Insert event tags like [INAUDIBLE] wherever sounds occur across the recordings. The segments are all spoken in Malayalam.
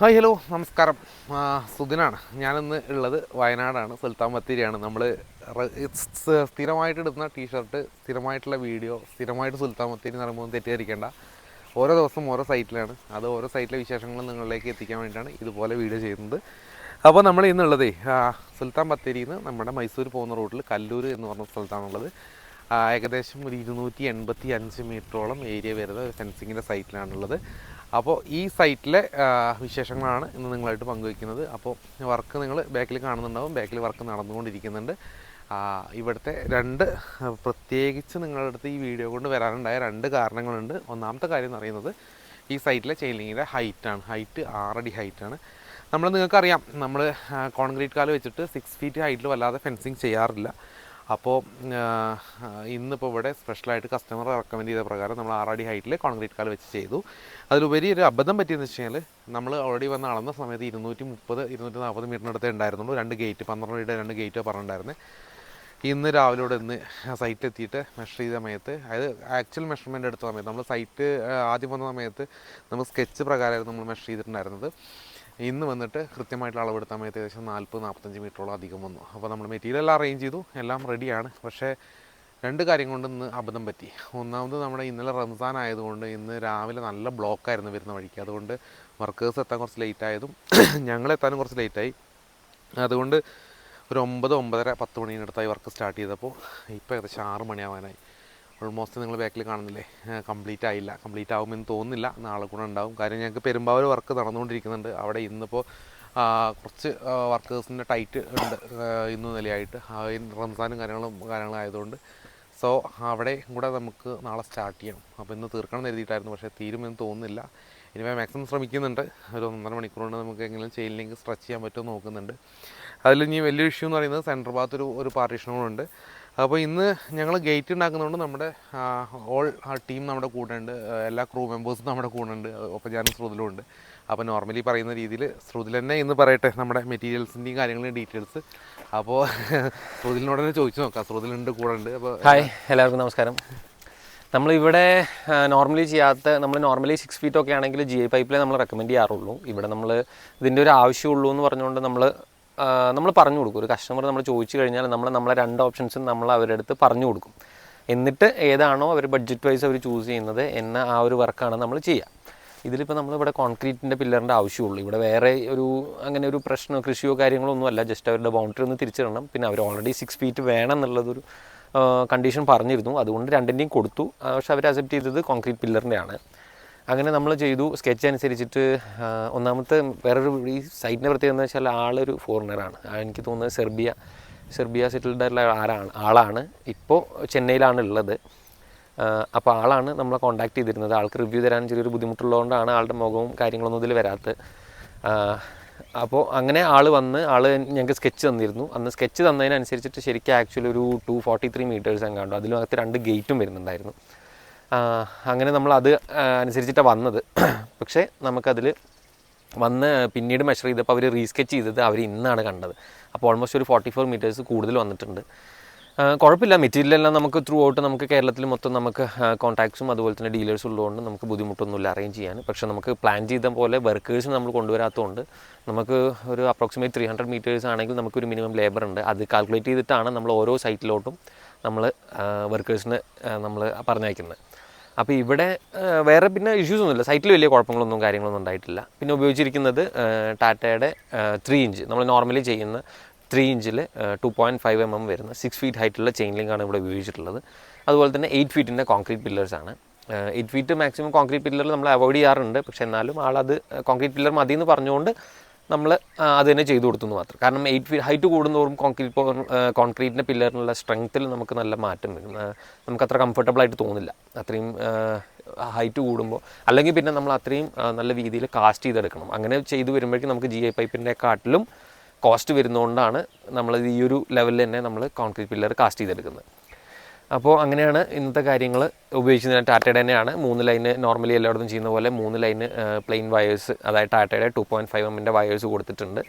ഹായ് ഹലോ നമസ്കാരം. സുദിനാണ്. ഞാനിന്ന് ഉള്ളത് വയനാടാണ് സുൽത്താൻ ബത്തേരിയാണ്. നമ്മൾ സ്ഥിരമായിട്ട് എടുക്കുന്ന ടീഷർട്ട് സ്ഥിരമായിട്ടുള്ള വീഡിയോ സ്ഥിരമായിട്ട് സുൽത്താൻ ബത്തേരി എന്ന് പറയുമ്പോൾ തെറ്റിദ്ധരിക്കേണ്ട. ഓരോ ദിവസം ഓരോ സൈറ്റിലാണ്. അത് ഓരോ സൈറ്റിലെ വിശേഷങ്ങൾ നിങ്ങളിലേക്ക് എത്തിക്കാൻ വേണ്ടിയിട്ടാണ് ഇതുപോലെ വീഡിയോ ചെയ്യുന്നത്. അപ്പോൾ നമ്മൾ ഇന്നുള്ളതേ സുൽത്താൻ ബത്തേരിയിൽ നിന്ന് നമ്മുടെ മൈസൂർ പോകുന്ന റൂട്ടിൽ കല്ലൂർ എന്ന് പറഞ്ഞ സ്ഥലത്താണുള്ളത്. ഏകദേശം ഒരു ഇരുന്നൂറ്റി എൺപത്തി അഞ്ച് മീറ്ററോളം ഏരിയ വരുന്ന ഫെൻസിങ്ങിന്റെ സൈറ്റിലാണുള്ളത്. അപ്പോൾ ഈ സൈറ്റിലെ വിശേഷങ്ങളാണ് ഇന്ന് നിങ്ങളായിട്ട് പങ്കുവയ്ക്കുന്നത്. അപ്പോൾ വർക്ക് നിങ്ങൾ ബാക്കിൽ കാണുന്നുണ്ടാവും. ബാക്കിൽ വർക്ക് നടന്നുകൊണ്ടിരിക്കുന്നുണ്ട്. ഇവിടുത്തെ രണ്ട് പ്രത്യേകിച്ച് നിങ്ങളുടെ അടുത്ത് ഈ വീഡിയോ കൊണ്ട് വരാനുണ്ടായ രണ്ട് കാരണങ്ങളുണ്ട്. ഒന്നാമത്തെ കാര്യം എന്ന് പറയുന്നത് ഈ സൈറ്റിലെ ചെയിലിങ്ങിന്റെ ഹൈറ്റാണ് ഹൈറ്റ് ആറടി ഹൈറ്റാണ് നമ്മൾ നിങ്ങൾക്കറിയാം നമ്മൾ കോൺക്രീറ്റ് കാൽ വെച്ചിട്ട് സിക്സ് ഫീറ്റ് ഹൈറ്റിൽ വല്ലാതെ ഫെൻസിങ് ചെയ്യാറില്ല. അപ്പോൾ ഇന്നിപ്പോൾ ഇവിടെ സ്പെഷ്യലായിട്ട് കസ്റ്റമർ റെക്കമെൻഡ് ചെയ്ത പ്രകാരം നമ്മൾ ആറടി ഹൈറ്റിൽ കോൺക്രീറ്റ് കാൽ വെച്ച് ചെയ്തു. അതിലുപരി ഒരു അബദ്ധം പറ്റിയെന്ന് വെച്ച് കഴിഞ്ഞാൽ നമ്മൾ ഓൾറെഡി വന്ന് അളന്ന സമയത്ത് ഇരുന്നൂറ്റി മുപ്പത് ഇരുന്നൂറ്റി നാൽപ്പത് മീറ്ററിനടുത്തേ ഉണ്ടായിരുന്നുള്ളൂ. രണ്ട് ഗേറ്റ് പന്ത്രണ്ട് വീട് രണ്ട് ഗേറ്റ് പറഞ്ഞിട്ടുണ്ടായിരുന്നത് ഇന്ന് രാവിലെ ഇവിടെ ഇന്ന് സൈറ്റ് എത്തിയിട്ട് മെഷർ ചെയ്ത സമയത്ത് അതായത് ആക്ച്വൽ മെഷർമെന്റ് എടുത്ത സമയത്ത് നമ്മൾ സൈറ്റ് ആദ്യം വന്ന സമയത്ത് നമ്മൾ സ്കെച്ച് പ്രകാരമായിരുന്നു നമ്മൾ മെഷർ ചെയ്തിട്ടുണ്ടായിരുന്നത്. ഇന്ന് വന്നിട്ട് കൃത്യമായിട്ടുള്ള അളവെടുത്ത സമയത്ത് ഏകദേശം നാൽപ്പത് നാൽപ്പത്തഞ്ച് മീറ്ററോളം അധികം വന്നു. അപ്പോൾ നമ്മൾ മെറ്റീരിയൽ എല്ലാം അറേഞ്ച് ചെയ്തു. എല്ലാം റെഡിയാണ് പക്ഷേ രണ്ട് കാര്യം കൊണ്ട് ഇന്ന് അബദ്ധം പറ്റി. ഒന്നാമത് നമ്മുടെ ഇന്നലെ റംസാൻ ആയതുകൊണ്ട് ഇന്ന് രാവിലെ നല്ല ബ്ലോക്കായിരുന്നു വരുന്ന വഴിക്ക്. അതുകൊണ്ട് വർക്കേഴ്സ് എത്താൻ കുറച്ച് ലേറ്റ് ആയതും [CLEARS THROAT] ഞങ്ങളെത്താനും കുറച്ച് ലേറ്റായി അതുകൊണ്ട് ഒരു ഒമ്പത് ഒമ്പതര പത്ത് അടുത്തായി വർക്ക് സ്റ്റാർട്ട് ചെയ്തപ്പോൾ ഇപ്പോൾ ഏകദേശം ആറ് മണിയാവാനായി. ഓൾമോസ്റ്റ് നിങ്ങൾ ബാക്കിൽ കാണുന്നില്ലേ? കംപ്ലീറ്റ് ആയില്ല. കംപ്ലീറ്റ് ആവുമെന്ന് തോന്നുന്നില്ല. നാളെ കൂടെ ഉണ്ടാവും. കാര്യം ഞങ്ങൾക്ക് പെരുമ്പാവൂർ വർക്ക് നടന്നുകൊണ്ടിരിക്കുന്നുണ്ട്. അവിടെ ഇന്നിപ്പോൾ കുറച്ച് വർക്കേഴ്സിന്റെ ടൈറ്റ് ഉണ്ട്. ഇന്ന് നിലയായിട്ട് റംസാനും കാര്യങ്ങളും കാര്യങ്ങളും ആയതുകൊണ്ട്. സോ അവിടെ കൂടെ നമുക്ക് നാളെ സ്റ്റാർട്ട് ചെയ്യണം. അപ്പോൾ ഇന്ന് തീർക്കണം എഴുതിയിട്ടായിരുന്നു. പക്ഷേ തീരുമെന്ന് തോന്നുന്നില്ല. ഇനിമേ മാക്സിമം ശ്രമിക്കുന്നുണ്ട്. ഒരു ഒന്നര മണിക്കൂർ കൊണ്ട് നമുക്ക് എങ്ങനെയും ചെയിൻ ലിങ്ക് സ്ട്രെച്ച് ചെയ്യാൻ പറ്റുമോ നോക്കുന്നുണ്ട്. അതിൽ ഇനി വലിയ ഇഷ്യൂ എന്ന് പറയുന്നത് സെന്റർ ഭാഗത്ത് ഒരു ഒരു പാർട്ടീഷനുകളുണ്ട് അപ്പോൾ ഇന്ന് ഞങ്ങൾ ഗേറ്റ് ഉണ്ടാക്കുന്നതുകൊണ്ട് നമ്മുടെ ഓൾ ടീം നമ്മുടെ കൂടെ ഉണ്ട് എല്ലാ ക്രൂ മെമ്പേഴ്സും നമ്മുടെ കൂടെ ഉണ്ട് ഒപ്പം ഞാനും ശ്രുതിലും ഉണ്ട്. അപ്പോൾ നോർമലി പറയുന്ന രീതിയിൽ ശ്രുതിൽ തന്നെ ഇന്ന് പറയട്ടെ നമ്മുടെ മെറ്റീരിയൽസിന്റെയും കാര്യങ്ങളുടെയും ഡീറ്റെയിൽസ് അപ്പോൾ [LAUGHS] ശ്രുതിലിനോട് തന്നെ ചോദിച്ചു നോക്കാം. ശ്രുതിലുണ്ട് കൂടെ ഉണ്ട് അപ്പോൾ ഹായ് എല്ലാവർക്കും നമസ്കാരം. നമ്മളിവിടെ നോർമലി ചെയ്യാത്ത നമ്മൾ നോർമലി സിക്സ് ഫീറ്റ് ഒക്കെ ആണെങ്കിൽ ജി ഐ പൈപ്പിലേ നമ്മൾ റെക്കമെൻഡ് ചെയ്യാറുള്ളൂ. ഇവിടെ നമ്മൾ ഇതിന്റെ ഒരു ആവശ്യമുള്ളൂ എന്ന് പറഞ്ഞുകൊണ്ട് നമ്മൾ നമ്മൾ പറഞ്ഞു കൊടുക്കും. ഒരു കസ്റ്റമർ നമ്മൾ ചോദിച്ചു കഴിഞ്ഞാൽ നമ്മൾ നമ്മളെ രണ്ട് ഓപ്ഷൻസും നമ്മൾ അവരുടെ അടുത്ത് പറഞ്ഞു കൊടുക്കും. എന്നിട്ട് ഏതാണോ അവർ ബഡ്ജറ്റ് വൈസ് അവർ ചൂസ് ചെയ്യുന്നത് എന്ന ആ ഒരു വർക്കാണ് നമ്മൾ ചെയ്യുക ഇതിലിപ്പോൾ നമ്മളിവിടെ കോൺക്രീറ്റിന്റെ പില്ലറിന്റെ ആവശ്യമുള്ളൂ. ഇവിടെ വേറെ ഒരു അങ്ങനെ ഒരു പ്രശ്നമോ കൃഷിയോ കാര്യങ്ങളോ ഒന്നുമല്ല ജസ്റ്റ് അവരുടെ ബൗണ്ടറി ഒന്ന് തിരിച്ചിടണം. പിന്നെ അവർ ഓൾറെഡി സിക്സ് ഫീറ്റ് വേണം എന്നുള്ളതൊരു കണ്ടീഷൻ പറഞ്ഞിരുന്നു. അതുകൊണ്ട് രണ്ടിന്റെയും കൊടുത്തു. പക്ഷെ അവർ അക്സെപ്റ്റ് ചെയ്തത് കോൺക്രീറ്റ് പില്ലറിന്റെയാണ് അങ്ങനെ നമ്മൾ ചെയ്തു. സ്കെച്ച് അനുസരിച്ചിട്ട് ഒന്നാമത്തെ വേറൊരു ഈ സൈറ്റിന്റെ പ്രത്യേകത എന്ന് വെച്ചാൽ ആളൊരു ഫോറിനറാണ് എനിക്ക് തോന്നുന്നത് സെർബിയ സെർബിയ സെറ്റിൽഡ് ആയിട്ടുള്ള ആളാണ് ആളാണ്. ഇപ്പോൾ ചെന്നൈയിലാണ് ഉള്ളത്. അപ്പോൾ ആളാണ് നമ്മളെ കോൺടാക്ട് ചെയ്തിരുന്നത്. ആൾക്ക് റിവ്യൂ തരാൻ ചെറിയൊരു ബുദ്ധിമുട്ടുള്ളതുകൊണ്ടാണ് ആളുടെ മുഖവും കാര്യങ്ങളൊന്നും ഇതിൽ വരാത്തത്. അപ്പോൾ അങ്ങനെ ആൾ വന്ന് ആൾ ഞങ്ങൾക്ക് സ്കെച്ച് തന്നിരുന്നു. അന്ന് സ്കെച്ച് തന്നതിനനുസരിച്ചിട്ട് ശരിക്കും ആക്ച്വലി ഒരു ടു ഫോർട്ടി ത്രീ മീറ്റേഴ്സ് എങ്ങാണ്ടോ അകത്ത് രണ്ട് ഗേറ്റും വരുന്നുണ്ടായിരുന്നു. അങ്ങനെ നമ്മൾ അത് അനുസരിച്ചിട്ടാണ് വന്നത്. പക്ഷേ നമുക്കതിൽ വന്ന് പിന്നീട് മെഷർ ചെയ്തപ്പോൾ അവർ റീസ്കെച്ച് ചെയ്തത് അവർ ഇന്നാണ് കണ്ടത്. അപ്പോൾ ഓൾമോസ്റ്റ് ഒരു ഫോർട്ടി ഫോർ മീറ്റേഴ്സ് കൂടുതൽ വന്നിട്ടുണ്ട്. കുഴപ്പമില്ല. മെറ്റീരിയൽ എല്ലാം നമുക്ക് ത്രൂ ഔട്ട് നമുക്ക് കേരളത്തിൽ മൊത്തം നമുക്ക് കോൺടാക്ട്സും അതുപോലെ തന്നെ ഡീലേഴ്സും ഉള്ളതുകൊണ്ട് നമുക്ക് ബുദ്ധിമുട്ടൊന്നുമില്ല അറേഞ്ച് ചെയ്യാൻ. പക്ഷേ നമുക്ക് പ്ലാൻ ചെയ്ത പോലെ വർക്കേഴ്സ് നമ്മൾ കൊണ്ടുവരാത്തതുകൊണ്ട് നമുക്ക് ഒരു അപ്രോക്സിമേറ്റ് ത്രീ ഹൺഡ്രഡ് മീറ്റേഴ്സ് ആണെങ്കിൽ നമുക്കൊരു മിനിമം ലേബർ ഉണ്ട്. അത് കാൽക്കുലേറ്റ് ചെയ്തിട്ടാണ് നമ്മൾ ഓരോ സൈറ്റിലോട്ടും നമ്മൾ വർക്കേഴ്സിന് നമ്മൾ പറഞ്ഞയക്കുന്നത്. അപ്പോൾ ഇവിടെ വേറെ പിന്നെ ഇഷ്യൂസ് ഒന്നുമില്ല. സൈറ്റിൽ വലിയ കുഴപ്പങ്ങളൊന്നും കാര്യങ്ങളൊന്നും ഉണ്ടായിട്ടില്ല. പിന്നെ ഉപയോഗിച്ചിരിക്കുന്നത് ടാറ്റയുടെ ത്രീ ഇഞ്ച് നമ്മൾ നോർമലി ചെയ്യുന്ന ത്രീ ഇഞ്ചിൽ two point five M M വരുന്ന സിക്സ് ഫീറ്റ് ഹൈറ്റുള്ള ചെയിൻ ലിങ്കാണ് ഇവിടെ ഉപയോഗിച്ചിട്ടുള്ളത്. അതുപോലെ തന്നെ എയ്റ്റ് ഫീറ്റിന്റെ concrete പില്ലേഴ്സാണ് eight feet maximum concrete pillar നമ്മൾ അവോയ്ഡ് ചെയ്യാറുണ്ട്. പക്ഷേ എന്നാലും ആളത് കോൺക്രീറ്റ് പില്ലർ മതി എന്ന് പറഞ്ഞുകൊണ്ട് നമ്മൾ അത് തന്നെ ചെയ്തു കൊടുത്തു മാത്രം. കാരണം എയ്റ്റ് ഫീറ്റ് ഹൈറ്റ് കൂടുന്നതോറും കോൺക്രീറ്റ് കോൺക്രീറ്റിന്റെ പില്ലറിനുള്ള സ്ട്രെങ്ത്തിൽ നമുക്ക് നല്ല മാറ്റം വരും. നമുക്ക് അത്ര കംഫർട്ടബിൾ ആയിട്ട് തോന്നില്ല. അത്രയും ഹൈറ്റ് കൂടുമ്പോൾ അല്ലെങ്കിൽ പിന്നെ നമ്മൾ അത്രയും നല്ല രീതിയിൽ കാസ്റ്റ് ചെയ്തെടുക്കണം. അങ്ങനെ ചെയ്തു വരുമ്പോഴേക്കും നമുക്ക് ജി ഐ പൈപ്പിന്റെ കാട്ടിലും കോസ്റ്റ് വരുന്നതുകൊണ്ടാണ് നമ്മൾ ഈ ഒരു ലെവലിൽ തന്നെ നമ്മൾ കോൺക്രീറ്റ് പില്ലർ കാസ്റ്റ് ചെയ്തെടുക്കുന്നത്. അപ്പോൾ അങ്ങനെയാണ് ഇന്നത്തെ കാര്യങ്ങൾ ഉപയോഗിക്കുന്നത് ടാറ്റയുടെ തന്നെയാണ്. മൂന്ന് ലൈന് നോർമലി എല്ലായിടത്തും ചെയ്യുന്ന പോലെ മൂന്ന് ലൈന് പ്ലെയിൻ വയേഴ്സ് അതായത് ടാറ്റയുടെ ടു പോയിന്റ് ഫൈവ് എമ്മിന്റെ വയേഴ്സ് കൊടുത്തിട്ടുണ്ട്.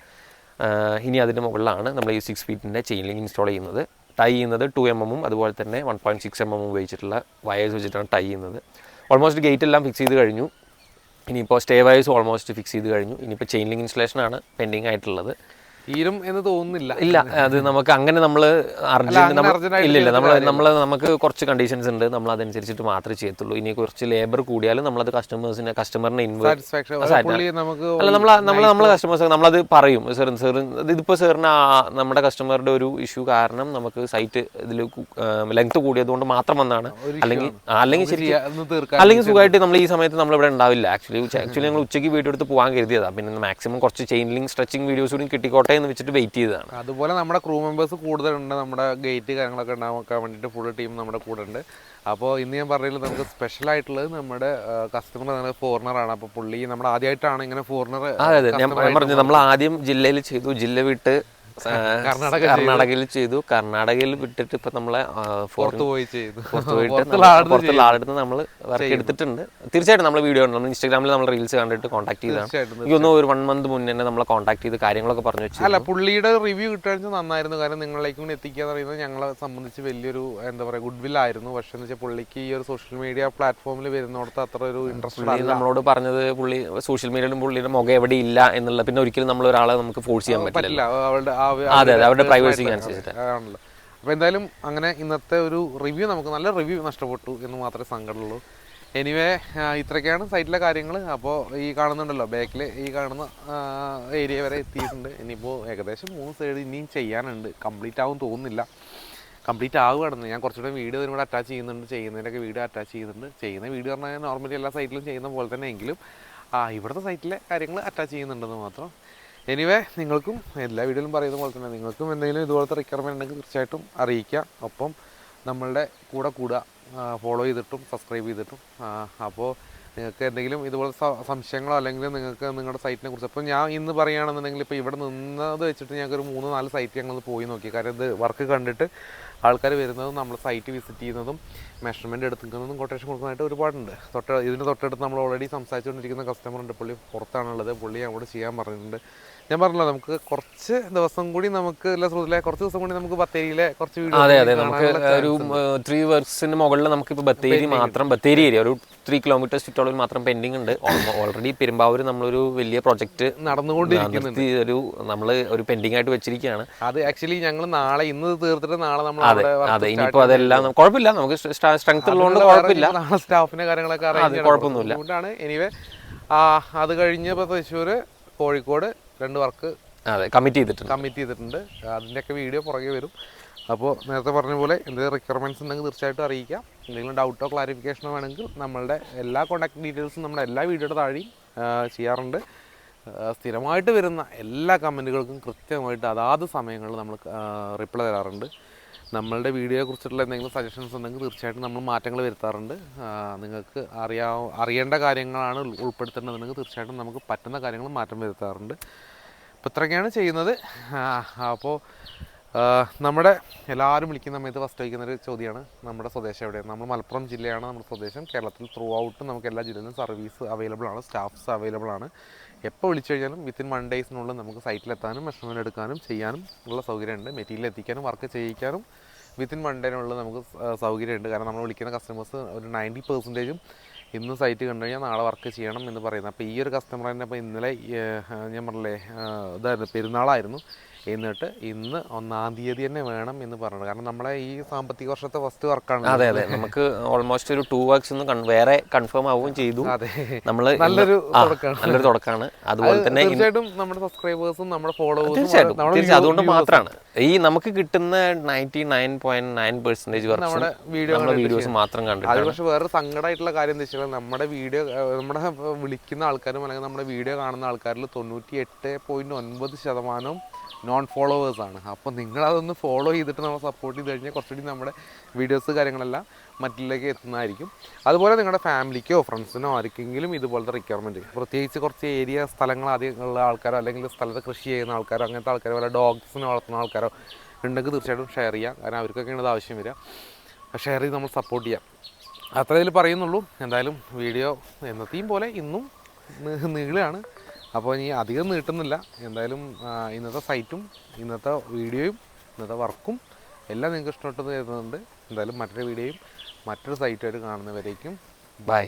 ഇനി അതിന്റെ മുകളിലാണ് നമ്മൾ ഈ സിക്സ് ഫീറ്റിന്റെ ചെയിൻ ലിങ്ക് ഇൻസ്റ്റാൾ ചെയ്യുന്നത്. ടൈ ചെയ്യുന്നത് ടു എം എമ്മും അതുപോലെ തന്നെ one point six M M ഉപയോഗിച്ചിട്ടുള്ള വയേഴ്സ് വെച്ചിട്ടാണ് ടൈ ചെയ്യുന്നത്. ഓൾമോസ്റ്റ് ഗേറ്റ് എല്ലാം ഫിക്സ് ചെയ്ത് കഴിഞ്ഞു. ഇനിയിപ്പോൾ സ്റ്റേ വയേഴ്സ് ഓൾമോസ്റ്റ് ഫിക്സ് ചെയ്ത് കഴിഞ്ഞു. ഇനിയിപ്പോൾ ചെയിൻ ലിങ്ക് ഇൻസ്റ്റലേഷനാണ് പെൻഡിങ് ആയിട്ടുള്ളത്. തീരും എന്ന് തോന്നുന്നില്ല. ഇല്ല അത് നമുക്ക് അങ്ങനെ നമ്മൾ അർജന്റ് അങ്ങനെ നമ്മൾ നമ്മൾ നമുക്ക് കുറച്ച് കണ്ടീഷൻസ് ഉണ്ട്. നമ്മൾ അതനുസരിച്ചിട്ട് മാത്രമേ ചെയ്യത്തുള്ളൂ. ഇനി കുറച്ച് ലേബർ കൂടിയാലും നമ്മളത് കസ്റ്റമേഴ്സിനെ കസ്റ്റമറിനെ അല്ല നമ്മൾ നമ്മൾ നമ്മളെ കസ്റ്റമേഴ്സ് നമ്മളത് പറയും. സാർ സാർ ഇതിപ്പോ സാറിന് നമ്മുടെ കസ്റ്റമറുടെ ഒരു ഇഷ്യൂ കാരണം നമുക്ക് സൈറ്റ് ഇതിൽ ലെങ്ത് കൂടിയതുകൊണ്ട് മാത്രം വന്നാണ്. അല്ലെങ്കിൽ അല്ലെങ്കിൽ ശരി അല്ലെങ്കിൽ സുഖമായിട്ട് നമ്മൾ ഈ സമയത്ത് നമ്മൾ ഇവിടെ ഉണ്ടാവില്ല ആക്ച്വലി ആക്ച്വലി ഞങ്ങൾ ഉച്ചയ്ക്ക് വീഡിയോ എടുത്ത് പോകാൻ കരുതിയതാണ് പിന്നെ മാക്സിമം കുറച്ച് ചെയിൻ ലിങ്ക് സ്ട്രെച്ചിങ് വീഡിയോസ് കൂടി കിട്ടിക്കോട്ടെ എന്ന് വെച്ചിട്ട് വെയിറ്റ് ചെയ്തതാണ്. അതുപോലെ നമ്മുടെ ക്രൂ മെമ്പേഴ്സ് കൂടുതലുണ്ട്. നമ്മുടെ ഗേറ്റ് കാര്യങ്ങളൊക്കെ ഉണ്ടാക്കാൻ വേണ്ടിയിട്ട് ഫുൾ ടീം നമ്മുടെ കൂടെ ഉണ്ട്. അപ്പോൾ ഇന്ന് ഞാൻ പറഞ്ഞതിൽ നമുക്ക് സ്പെഷ്യൽ ആയിട്ടുള്ളത് നമ്മുടെ കസ്റ്റമർ ഫോറിനറാണ് അപ്പോൾ പുള്ളി നമ്മുടെ ആദ്യമായിട്ടാണ് ഇങ്ങനെ ഫോറിനർ അതെ അതെ. ഞാൻ പറഞ്ഞു നമ്മൾ ആദ്യം ജില്ലയിൽ ചെയ്തു. ജില്ല വിട്ട് കർണാടകയിൽ ചെയ്തു. കർണാടകയിൽ വിട്ടിട്ട് ഇപ്പൊ നമ്മളെ പുറത്ത് പോയി ചെയ്തു. പുറത്ത് [LAUGHS] പോയിട്ട് പുറത്തുള്ള നമ്മൾ ആളുടെ ആളെടുത്ത് നമ്മൾ വർക്ക് എടുത്തിട്ടുണ്ട്. തീർച്ചയായിട്ടും നമ്മൾ വീഡിയോ ഉണ്ട് നമ്മൾ ഇൻസ്റ്റാഗ്രാമിൽ നമ്മൾ റീൽസ് കണ്ടിട്ട് കോൺടാക്ട് ചെയ്താണ് തീർച്ചയായിട്ടും എനിക്ക് ഒരു വൺ മന്ത് മുന്നേ തന്നെ നമ്മളെ കോൺടാക്ട് ചെയ്ത് കാര്യങ്ങളൊക്കെ പറഞ്ഞു വെച്ചു അല്ല പുള്ളിയുടെ റിവ്യൂ കിട്ടുകയാണെങ്കിൽ നന്നായിരുന്നു. കാരണം നിങ്ങളിലേക്ക് കൂടി എത്തിക്കുക എന്ന് പറയുന്നത് ഞങ്ങളെ സംബന്ധിച്ച് വലിയൊരു എന്താ പറയുക ഗുഡ് വിൽ ആയിരുന്നു. പക്ഷെ എന്ന് വെച്ചാൽ പുള്ളിക്ക് ഈ ഒരു സോഷ്യൽ മീഡിയ പ്ലാറ്റ്ഫോമിൽ വരുന്നിടത്ത് അത്ര ഒരു ഇൻട്രസ്റ്റ് ആണ് നമ്മളോട് പറഞ്ഞത് പുള്ളി സോഷ്യൽ മീഡിയയിലും പുള്ളിയുടെ മുഖം എവിടെ ഇല്ല എന്നുള്ള പിന്നെ ഒരിക്കലും നമ്മൾ ഒരാളെ നമുക്ക് ഫോഴ്സ് ചെയ്യാൻ പറ്റില്ല. അവളുടെ ആ- അതെ അതെ അവരുടെ പ്രൈവസി പ്രൈവസിക്ക് അനുസരിച്ചിട്ട് അപ്പോൾ എന്തായാലും അങ്ങനെ ഇന്നത്തെ ഒരു റിവ്യൂ നമുക്ക് നല്ല റിവ്യൂ നഷ്ടപ്പെട്ടു എന്ന് മാത്രമേ സങ്കടമുള്ളൂ എനിവേ ഇത്രയൊക്കെയാണ് സൈറ്റിലെ കാര്യങ്ങൾ. അപ്പോൾ ഈ കാണുന്നുണ്ടല്ലോ ബാക്കിൽ ഈ കാണുന്ന ഏരിയ വരെ എത്തിയിട്ടുണ്ട്. ഇനിയിപ്പോൾ ഏകദേശം മൂന്ന് സൈഡ് ഇനിയും ചെയ്യാനുണ്ട്. കംപ്ലീറ്റ് ആവും തോന്നുന്നില്ല. കംപ്ലീറ്റ് ആവുകയാണെന്ന്. ഞാൻ കുറച്ചുകൂടെ വീഡിയോ ഇതിനോട് അറ്റാച്ച് ചെയ്യുന്നുണ്ട്. ചെയ്യുന്നതിനൊക്കെ വീഡിയോ അറ്റാച്ച് ചെയ്യുന്നുണ്ട്. ചെയ്യുന്ന വീഡിയോ പറഞ്ഞാൽ നോർമലി എല്ലാ സൈറ്റിലും ചെയ്യുന്ന പോലെ തന്നെ എങ്കിലും ആ ഇവിടുത്തെ സൈറ്റിലെ കാര്യങ്ങൾ അറ്റാച്ച് ചെയ്യുന്നുണ്ടെന്ന് മാത്രം എനിവേ നിങ്ങൾക്കും എല്ലാ വീഡിയോയിലും പറയുന്ന പോലെ തന്നെ നിങ്ങൾക്കും എന്തെങ്കിലും ഇതുപോലത്തെ റിക്വയർമെന്റ് ഉണ്ടെങ്കിൽ തീർച്ചയായിട്ടും അറിയിക്കാം. ഒപ്പം നമ്മളുടെ കൂടെ കൂടുക ഫോളോ ചെയ്തിട്ടും സബ്സ്ക്രൈബ് ചെയ്തിട്ടും അപ്പോൾ നിങ്ങൾക്ക് എന്തെങ്കിലും ഇതുപോലെ സംശയങ്ങളോ അല്ലെങ്കിൽ നിങ്ങൾക്ക് നിങ്ങളുടെ സൈറ്റിനെ കുറിച്ച് അപ്പോൾ ഞാൻ ഇന്ന് പറയുകയാണെന്നുണ്ടെങ്കിൽ ഇപ്പോൾ ഇവിടെ നിന്നത് വെച്ചിട്ട് ഞങ്ങൾക്ക് ഒരു മൂന്ന് നാല് സൈറ്റ് ഞങ്ങൾ പോയി നോക്കി. കാരണം ഇത് വർക്ക് കണ്ടിട്ട് ആൾക്കാർ വരുന്നതും നമ്മൾ സൈറ്റ് വിസിറ്റ് ചെയ്യുന്നതും മെഷർമെന്റ് എടുക്കുന്നതും കൊട്ടേഷൻ കൊടുക്കുന്നതായിട്ട് ഒരുപാടുണ്ട്. തൊട്ട് ഇതിന് തൊട്ടടുത്ത് നമ്മൾ ഓൾറെഡി സംസാരിച്ചുകൊണ്ടിരിക്കുന്ന കസ്റ്റമർ ഉണ്ട്. പുള്ളി പുറത്താണുള്ളത്. പുള്ളി അവിടെ ചെയ്യാൻ പറഞ്ഞിട്ടുണ്ട്. ഞാൻ പറഞ്ഞല്ലോ നമുക്ക് കുറച്ച് ദിവസം കൂടി നമുക്ക് സുഹൃത്തിലെ കുറച്ച് ദിവസം കൂടി നമുക്ക് ബത്തേരിയിലെ കുറച്ച് വീഡിയോ അതെ അതെ. നമുക്ക് ഒരു ത്രീ വർക്സിന് മുകളിൽ നമുക്ക് ഇപ്പോൾ ബത്തേരി മാത്രം ബത്തേരി ഏരിയ ഒരു ത്രീ കിലോമീറ്റർ ചുറ്റളവിൽ മാത്രം പെൻഡിങ് ഉണ്ട്. ഓൾറെഡി പെരുമ്പാവൂർ നമ്മളൊരു വലിയ പ്രൊജക്ട് നടന്നുകൊണ്ടിരിക്കുന്നത് ഒരു നമ്മൾ ഒരു പെൻഡിങ് ആയിട്ട് വെച്ചിരിക്കുകയാണ്. അത് ആക്ച്വലി ഞങ്ങൾ നാളെ ഇന്ന് തീർത്തിട്ട് നാളെ നമ്മൾ അതെ അതെ. start അതെല്ലാം കുഴപ്പമില്ല. നമുക്ക് സ്ട്രെങ്ത് ഉള്ളതുകൊണ്ട് കുഴപ്പമില്ല. വേറെ സ്റ്റാഫിന്റെ കാര്യങ്ങളൊക്കെ അറിയാം കുഴപ്പമൊന്നുമില്ല. അതുകൊണ്ടാണ് എനിവേ അത് കഴിഞ്ഞപ്പോൾ തൃശ്ശൂർ കോഴിക്കോട് രണ്ട് വർക്ക് അതെ കമ്മിറ്റ് ചെയ്തിട്ടുണ്ട്. കമ്മിറ്റ് ചെയ്തിട്ടുണ്ട്. അതിന്റെയൊക്കെ വീഡിയോ പുറകെ വരും. അപ്പോൾ നേരത്തെ പറഞ്ഞ പോലെ എന്തെങ്കിലും റിക്വയർമെന്റ്സ് ഉണ്ടെങ്കിൽ തീർച്ചയായിട്ടും അറിയിക്കാം. എന്തെങ്കിലും ഡൗട്ടോ ക്ലാരിഫിക്കേഷനോ വേണമെങ്കിൽ നമ്മളുടെ എല്ലാ കോൺടാക്ട് ഡീറ്റെയിൽസും നമ്മുടെ എല്ലാ വീഡിയോയുടെ താഴെയും ചെയ്യാറുണ്ട്. സ്ഥിരമായിട്ട് വരുന്ന എല്ലാ കമന്റുകൾക്കും കൃത്യമായിട്ട് അതാത് സമയങ്ങളിൽ നമ്മൾ റിപ്ലൈ തരാറുണ്ട്. നമ്മളുടെ വീഡിയോയെ കുറിച്ചിട്ടുള്ള എന്തെങ്കിലും സജഷൻസ് ഉണ്ടെങ്കിൽ തീർച്ചയായിട്ടും നമ്മൾ മാറ്റങ്ങൾ വരുത്താറുണ്ട്. നിങ്ങൾക്ക് അറിയാ അറിയേണ്ട കാര്യങ്ങളാണ് ഉൾ- ഉൾപ്പെടുത്തേണ്ടതുണ്ടെങ്കിൽ തീർച്ചയായിട്ടും നമുക്ക് പറ്റുന്ന കാര്യങ്ങൾ മാറ്റം വരുത്താറുണ്ട്. അപ്പോൾ ഇത്രയൊക്കെയാണ് ചെയ്യുന്നത്. അപ്പോൾ നമ്മുടെ എല്ലാവരും വിളിക്കുന്ന സമയത്ത് ഫസ്റ്റ് വയ്ക്കുന്ന ഒരു ചോദ്യമാണ്. നമ്മുടെ സ്വദേശം എവിടെയാണ്? നമ്മൾ മലപ്പുറം ജില്ലയാണ് നമ്മുടെ സ്വദേശം. കേരളത്തിൽ ത്രൂ ഔട്ട് നമുക്ക് എല്ലാ ജില്ലയിലും സർവീസ് അവൈലബിൾ ആണ് സ്റ്റാഫ്സ് അവൈലബിൾ ആണ്. എപ്പോൾ വിളിച്ചു കഴിഞ്ഞാലും വിത്തിൻ വൺ ഡേയ്സിനുള്ളിൽ നമുക്ക് സൈറ്റിലെത്താനും മെഷർമെന്റ് എടുക്കാനും ചെയ്യാനും ഉള്ള സൗകര്യമുണ്ട്. മെറ്റീരിയൽ എത്തിക്കാനും വർക്ക് ചെയ്യിക്കാനും വിത്തിൻ വൺ ഡേനുള്ളിൽ നമുക്ക് സൗകര്യമുണ്ട്. കാരണം നമ്മൾ വിളിക്കുന്ന കസ്റ്റമേഴ്സ് ഒരു നയന്റി പെർസെന്റേജും ഇന്ന് സൈറ്റ് കണ്ടു കഴിഞ്ഞാൽ നാളെ വർക്ക് ചെയ്യണം എന്ന് പറയുന്നത്. അപ്പോൾ ഈ ഒരു കസ്റ്റമർ തന്നെ ഇപ്പോൾ ഇന്നലെ ഞാൻ പറഞ്ഞില്ലേ ഇതായിരുന്നു പെരുന്നാളായിരുന്നു. എന്നിട്ട് ഇന്ന് ഒന്നാം തീയതി തന്നെ വേണം എന്ന് പറഞ്ഞത് കാരണം നമ്മളെ ഈ സാമ്പത്തിക വർഷത്തെ ഫസ്റ്റ് വർക്കാണ് അതെ അതെ. നമുക്ക് ഓൾമോസ്റ്റ് ഒരു ടൂ വർക്സ് ഒന്ന് വേറെ കൺഫേം ആവുകയും ചെയ്തു. അതെ. നമ്മൾ നല്ലൊരു. നല്ലൊരു തുടക്കമാണ് അതുപോലെ തന്നെ തീർച്ചയായിട്ടും നമ്മുടെ സബ്സ്ക്രൈബേഴ്സും നമ്മുടെ ഫോളോവേഴ്സും തീർച്ചയായിട്ടും. അതുകൊണ്ട് മാത്രമാണ് ഈ നമുക്ക് കിട്ടുന്ന ninety nine point nine percentage നമ്മുടെ വീഡിയോ വീഡിയോസ് മാത്രം അത് പക്ഷേ പക്ഷെ വേറെ സങ്കടമായിട്ടുള്ള കാര്യം എന്താ വെച്ചാൽ നമ്മുടെ വീഡിയോ നമ്മുടെ വിളിക്കുന്ന ആൾക്കാരും അല്ലെങ്കിൽ നമ്മുടെ വീഡിയോ കാണുന്ന ആൾക്കാരിൽ തൊണ്ണൂറ്റി എട്ട് പോയിന്റ് ഒൻപത് ശതമാനം നോൺ ഫോളോവേഴ്സ് ആണ്. അപ്പോൾ നിങ്ങൾ അതൊന്ന് ഫോളോ ചെയ്തിട്ട് നമ്മൾ സപ്പോർട്ട് ചെയ്ത് കഴിഞ്ഞാൽ കുറച്ചുകൂടി നമ്മുടെ വീഡിയോസ് കാര്യങ്ങളെല്ലാം മറ്റിലേക്ക് എത്തുന്നതായിരിക്കും. അതുപോലെ നിങ്ങളുടെ ഫാമിലിക്കോ ഫ്രണ്ട്സിനോ ആർക്കെങ്കിലും ഇതുപോലത്തെ റിക്വയർമെന്റ് പ്രത്യേകിച്ച് കുറച്ച് ഏരിയ സ്ഥലങ്ങൾ അധികമുള്ള ആൾക്കാരോ അല്ലെങ്കിൽ സ്ഥലത്ത് കൃഷി ചെയ്യുന്ന ആൾക്കാരോ അങ്ങനത്തെ ആൾക്കാരോ വല്ല ഡോഗ്സിനെ വളർത്തുന്ന ആൾക്കാരോ ഉണ്ടെങ്കിൽ തീർച്ചയായിട്ടും ഷെയർ ചെയ്യാം. കാരണം അവർക്കൊക്കെയാണ് ഇത് ആവശ്യം വരിക. ഷെയർ ചെയ്ത് നമ്മൾ സപ്പോർട്ട് ചെയ്യാം. അത്ര ഇതിൽ പറയുന്നുള്ളൂ. എന്തായാലും വീഡിയോ എന്നത്തെയും പോലെ ഇന്നും നീ- നീളമാണ് അപ്പോൾ ഇനി അധികം നീട്ടുന്നില്ല. എന്തായാലും ഇന്നത്തെ സൈറ്റും ഇന്നത്തെ വീഡിയോയും ഇന്നത്തെ വർക്കും എല്ലാം നിങ്ങൾക്ക് ഇഷ്ടപ്പെട്ടെന്ന് കരുതുന്നുണ്ട്. എന്തായാലും മറ്റൊരു വീഡിയോയും മറ്റൊരു സൈറ്റുമായിട്ട് കാണുന്നവരേക്കും. ബൈ